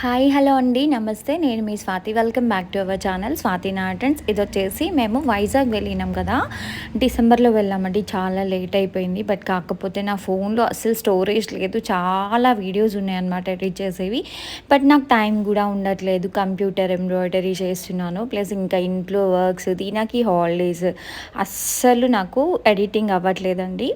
Hi hello అండి. నమస్తే. నేను మీ Swathi. Welcome back to our channel Swathi నాటన్స్. ఇది వచ్చేసి మేము వైజాగ్ వెళ్ళినాం కదా. డిసెంబర్లో వెళ్ళామండి. చాలా లేట్ అయిపోయింది. బట్ కాకపోతే నా ఫోన్లో అసలు స్టోరేజ్ లేదు. చాలా వీడియోస్ ఉన్నాయన్నమాట ఎడిట్ చేసేవి. బట్ నాకు టైం కూడా ఉండట్లేదు. కంప్యూటర్ ఎంబ్రాయిడరీ చేస్తున్నాను. ప్లస్ ఇంకా ఇంట్లో వర్క్స్ దీనికి హాలిడేస్. అస్సలు నాకు ఎడిటింగ్ అవ్వట్లేదండి.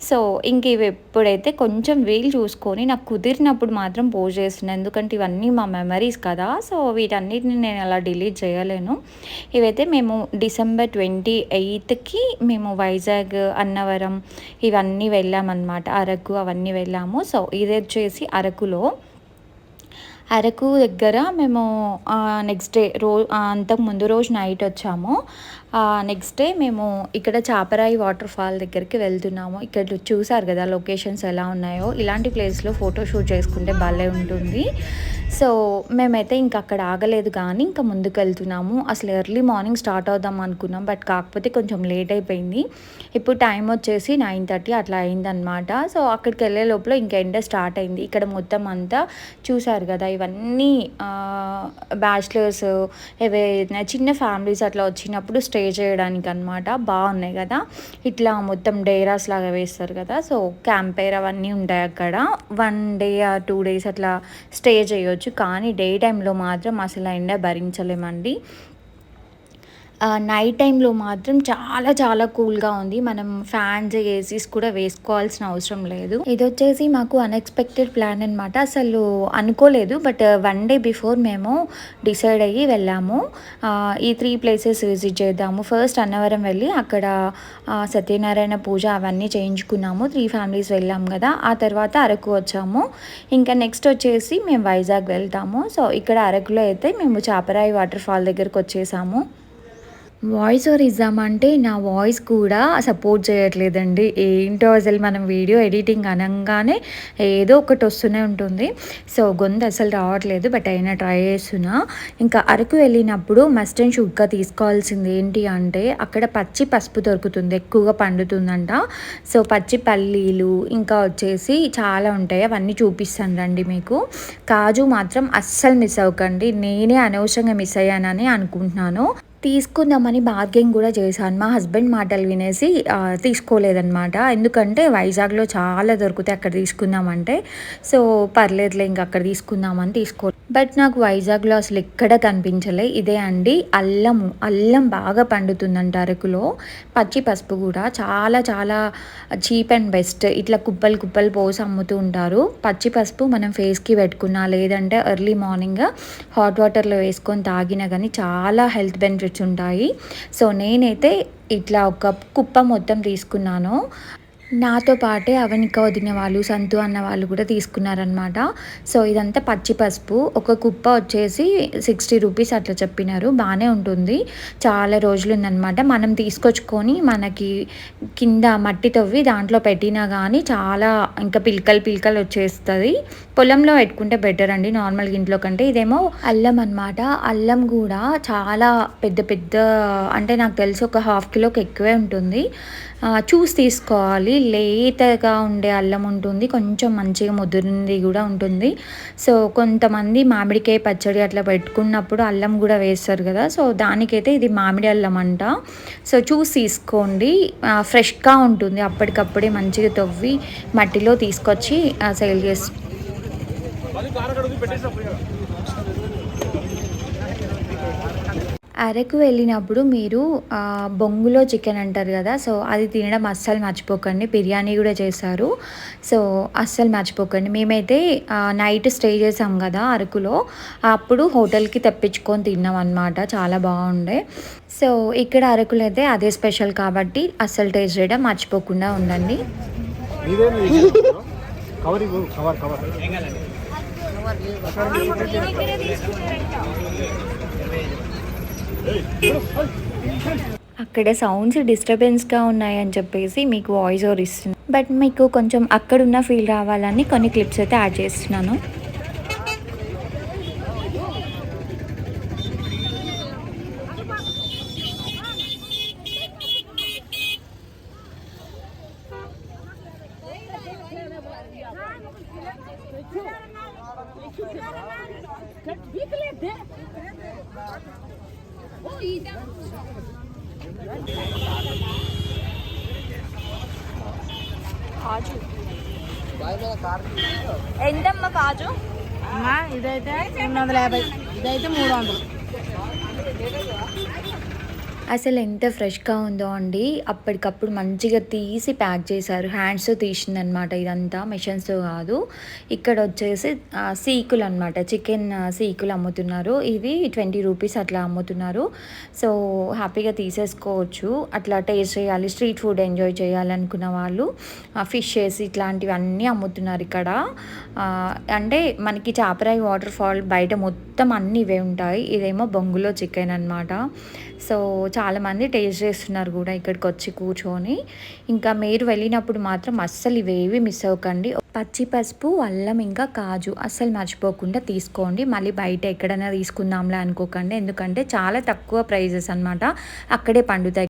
సో ఇంక ఇవి ఎప్పుడైతే కొంచెం వీలు చూసుకొని నాకు కుదిరినప్పుడు మాత్రం పోస్ట్ చేస్తున్నాను ఎందుకంటే ఇవన్నీ మా మెమరీస్ కదా. సో వీటన్నిటిని నేను అలా డిలీట్ చేయలేను. ఇవైతే మేము డిసెంబర్ ట్వంటీ ఎయిత్కి మేము వైజాగ్ అన్నవరం ఇవన్నీ వెళ్ళామన్నమాట. అరకు అవన్నీ వెళ్ళాము. సో ఇది వచ్చేసి అరకులో. అరకు దగ్గర మేము నెక్స్ట్ డే రో అంతకు ముందు రోజు నైట్ వచ్చాము. నెక్స్ట్ డే మేము ఇక్కడ చాపరాయి వాటర్ ఫాల్ దగ్గరికి వెళ్తున్నాము. ఇక్కడ చూసారు కదా లొకేషన్స్ ఎలా ఉన్నాయో? ఇలాంటి ప్లేస్లో ఫోటో షూట్ చేసుకుంటే భలే ఉంటుంది. సో మేమైతే ఇంక అక్కడ ఆగలేదు కానీ ఇంకా ముందుకు వెళ్తున్నాము అసలు ఎర్లీ మార్నింగ్ స్టార్ట్ అవుదాం అనుకున్నాం. బట్ కాకపోతే కొంచెం లేట్ అయిపోయింది. ఇప్పుడు టైం వచ్చేసి నైన్ థర్టీ అట్లా అయిందనమాట సో అక్కడికి వెళ్ళే లోపల ఇంకా ఎండ స్టార్ట్ అయింది. ఇక్కడ మొత్తం అంతా చూసారు కదా ఇవన్నీ బ్యాచిలర్స్ ఏవైనా చిన్న ఫ్యామిలీస్ అట్లా వచ్చినప్పుడు స్టే చేయడానికి అనమాట బాగున్నాయి కదా. ఇట్లా మొత్తం డేరాస్ లాగా వేస్తారు కదా. సో క్యాంపైర్ అవన్నీ ఉంటాయి అక్కడ. వన్ డే టూ డేస్ అట్లా స్టే చేయొచ్చు. కానీ డే టైంలో మాత్రం అసలు ఎండ భరించలేమండి. నైట్ టైంలో మాత్రం చాలా చాలా కూల్గా ఉంది. మనం ఫ్యాన్స్ ఏసీస్ కూడా వేసుకోవాల్సిన అవసరం లేదు. ఇది వచ్చేసి మాకు అన్ఎక్స్పెక్టెడ్ ప్లాన్ అనమాట అసలు అనుకోలేదు బట్ వన్ డే బిఫోర్ మేము డిసైడ్ అయ్యి వెళ్ళాము. ఈ త్రీ ప్లేసెస్ విజిట్ చేద్దాము. ఫస్ట్ అన్నవరం వెళ్ళి అక్కడ సత్యనారాయణ పూజ అవన్నీ చేయించుకున్నాము. త్రీ ఫ్యామిలీస్ వెళ్ళాము కదా. ఆ తర్వాత అరకు వచ్చాము. ఇంకా నెక్స్ట్ వచ్చేసి మేము వైజాగ్ వెళ్తాము. సో ఇక్కడ అరకులో అయితే మేము చాపరాయి వాటర్ ఫాల్ దగ్గరకు వచ్చేసాము. వాయిస్ ఓవర్ ఇద్దామంటే నా వాయిస్ కూడా సపోర్ట్ చేయట్లేదండి. ఏంటో అసలు మనం వీడియో ఎడిటింగ్ అనగానే ఏదో ఒకటి వస్తూనే ఉంటుంది. సో గొంతు అసలు రావట్లేదు బట్ అయినా ట్రై చేస్తున్నా. ఇంకా అరకు వెళ్ళినప్పుడు మస్ట్ అండ్ షుడ్గా తీసుకోవాల్సింది ఏంటి అంటే అక్కడ పచ్చి పసుపు దొరుకుతుంది ఎక్కువగా పండుతుందంట. సో పచ్చి పల్లీలు ఇంకా వచ్చేసి చాలా ఉంటాయి. అవన్నీ చూపిస్తాను రండి మీకు. కాజు మాత్రం అస్సలు మిస్ అవ్వకండి. నేనే అనవసరంగా మిస్ అయ్యానని అనుకుంటున్నాను. తీసుకుందామని బార్గెన్ కూడా చేశాను. మా హస్బెండ్ మాటలు వినేసి తీసుకోలేదన్నమాట. ఎందుకంటే వైజాగ్లో చాలా దొరుకుతాయి అక్కడ తీసుకుందామంటే. సో పర్లేదులే ఇంక అక్కడ తీసుకుందామని తీసుకో బట్ నాకు వైజాగ్లో అసలు ఎక్కడ కనిపించలే. ఇదే అండి అల్లము. అల్లం బాగా పండుతుందంట అరకులో. పచ్చి పసుపు కూడా. చాలా చాలా చీప్ అండ్ బెస్ట్. ఇట్లా కుప్పలు కుప్పలు పోసి అమ్ముతూ ఉంటారు. పచ్చి పసుపు మనం ఫేస్కి పెట్టుకున్నా లేదంటే ఎర్లీ మార్నింగ్ హాట్ వాటర్లో వేసుకొని తాగినా కానీ చాలా హెల్త్ బెనిఫిట్స్ ఉంటాయి. సో నేనైతే ఇట్లా ఒక కుప్ప మొత్తం తీసుకున్నాను. నాతో పాటే అవనిక వదిన వాళ్ళు సంతు అన్న వాళ్ళు కూడా తీసుకున్నారనమాట సో ఇదంతా పచ్చి పసుపు. ఒక కుప్ప వచ్చేసి సిక్స్టీ రూపీస్ అట్లా చెప్పినారు. బాగానే ఉంటుంది. చాలా రోజులు ఉందన్నమాట మనం తీసుకొచ్చుకొని మనకి కింద మట్టి తవ్వి దాంట్లో పెట్టినా కానీ చాలా ఇంకా పిలకలు పిలకలు వచ్చేస్తుంది. పొలంలో పెట్టుకుంటే బెటర్ అండి నార్మల్గా ఇంట్లో కంటే. ఇదేమో అల్లం అనమాట అల్లం కూడా చాలా పెద్ద పెద్ద అంటే నాకు తెలిసి ఒక హాఫ్ కిలోకి ఎక్కువే ఉంటుంది. చూసి తీసుకోవాలి. లేతగా ఉండే అల్లం ఉంటుంది. కొంచెం మంచిగా ముదిరింది కూడా ఉంటుంది. సో కొంతమంది మామిడికాయ పచ్చడి అట్లా పెట్టుకున్నప్పుడు అల్లం కూడా వేస్తారు కదా. సో దానికైతే ఇది మామిడి అల్లం అంట. సో చూసి తీసుకోండి. ఫ్రెష్గా ఉంటుంది. అప్పటికప్పుడే మంచిగా తవ్వి మట్టిలో తీసుకొచ్చి సేల్ చేసి అరకు వెళ్ళినప్పుడు మీరు బొంగులో చికెన్ అంటారు కదా సో అది తినడం అస్సలు మర్చిపోకండి. బిర్యానీ కూడా చేశారు. సో అస్సలు మర్చిపోకండి. మేమైతే నైట్ స్టే చేసాం కదా అరకులో. అప్పుడు హోటల్కి తెప్పించుకొని తిన్నాం అనమాట చాలా బాగుండే. సో ఇక్కడ అరకులో అయితే అదే స్పెషల్ కాబట్టి అస్సలు టేస్ట్ చేయడం మర్చిపోకుండా ఉండండి. అక్కడ సౌండ్స్ డిస్టర్బెన్స్గా ఉన్నాయని చెప్పేసి మీకు వాయిస్ ఓవర్ ఇస్తున్నాను బట్ మీకు కొంచెం అక్కడున్న ఫీల్ రావాలని కొన్ని క్లిప్స్ అయితే యాడ్ చేస్తున్నాను. కాజు ఎంతమ్మ కాజు అమ్మా ఇదైతే రెండు వందల యాభై ఇదైతే మూడు వందలు అసలు ఎంత ఫ్రెష్గా ఉందో అండి. అప్పటికప్పుడు మంచిగా తీసి ప్యాక్ చేశారు. హ్యాండ్స్తో తీసిందనమాట ఇదంతా. మిషన్స్తో కాదు. ఇక్కడ వచ్చేసి సీకులు అనమాట చికెన్ సీకులు అమ్ముతున్నారు. ఇవి ట్వంటీ రూపీస్ అట్లా అమ్ముతున్నారు. సో హ్యాపీగా తీసేసుకోవచ్చు. అట్లా టేస్ట్ చేయాలి స్ట్రీట్ ఫుడ్ ఎంజాయ్ చేయాలనుకున్న వాళ్ళు ఫిష్ చేసి ఇట్లాంటివి అన్నీ అమ్ముతున్నారు ఇక్కడ. అంటే మనకి చాపరాయి వాటర్ ఫాల్ బయట మొత్తం అన్నీ ఇవే ఉంటాయి. ఇదేమో బొంగులో చికెన్ అనమాట సో చాలామంది టేస్ట్ చేస్తున్నారు కూడా ఇక్కడికి వచ్చి కూర్చొని. ఇంకా మీరు వెళ్ళినప్పుడు మాత్రం అస్సలు ఇవేవి మిస్ అవ్వకండి. పచ్చి పసుపు అల్లం ఇంకా కాజు అస్సలు మర్చిపోకుండా తీసుకోండి. మళ్ళీ బయట ఎక్కడైనా తీసుకుందాంలే అనుకోకండి. ఎందుకంటే చాలా తక్కువ ప్రైజెస్ అన్నమాట. అక్కడే పండుతాయి.